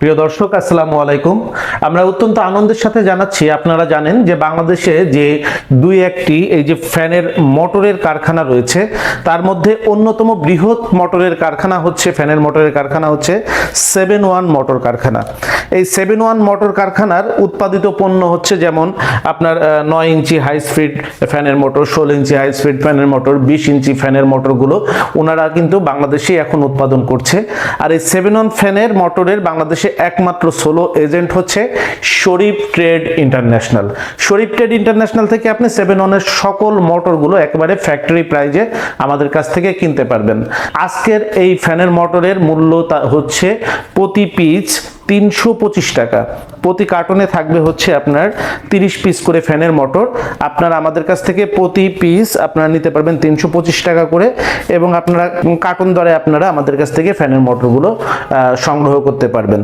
প্রিয় দর্শক, আসসালামু আলাইকুম। আমরা অত্যন্ত আনন্দের সাথে জানাচ্ছি, আপনারা জানেন যে বাংলাদেশে যে দুই একটি এই যে ফ্যানের মোটরের কারখানা রয়েছে, তার মধ্যে অন্যতম বৃহৎ মোটরের কারখানা হচ্ছে, ফ্যানের মোটরের কারখানা হচ্ছে সেভেন ওয়ান মোটর কারখানা। এই সেভেন ওয়ান মোটর কারখানার উৎপাদিত পণ্য হচ্ছে যেমন আপনার নয় ইঞ্চি হাই স্পিড ফ্যানের মোটর ষোলো ইঞ্চি হাই স্পিড ফ্যানের মোটর বিশ ইঞ্চি ফ্যানের মোটরগুলো ওনারা কিন্তু বাংলাদেশেই এখন উৎপাদন করছে। আর এই সেভেন ওয়ান ফ্যানের মোটরের বাংলাদেশে একমাত্র সোলো এজেন্ট হচ্ছে Sharif trade international. Sharif trade international থেকে আপনি সেভেন ওয়ানের সকল মোটরগুলো একেবারে ফ্যাক্টরি প্রাইজে আমাদের কাছ থেকে কিনতে পারবেন। আজকের এই ফ্যানের মোটরের মূল্য হচ্ছে প্রতি পিস তিনশো পঁচিশ টাকা। প্রতি কার্টনে থাকবে হচ্ছে আপনার তিরিশ পিস করে ফ্যানের মোটর। আপনারা আমাদের কাছ থেকে প্রতি পিস আপনারা নিতে পারবেন তিনশো পঁচিশ টাকা করে এবং আপনারা কার্টন দরে আপনারা আমাদের কাছ থেকে ফ্যানের মোটরগুলো সংগ্রহ করতে পারবেন।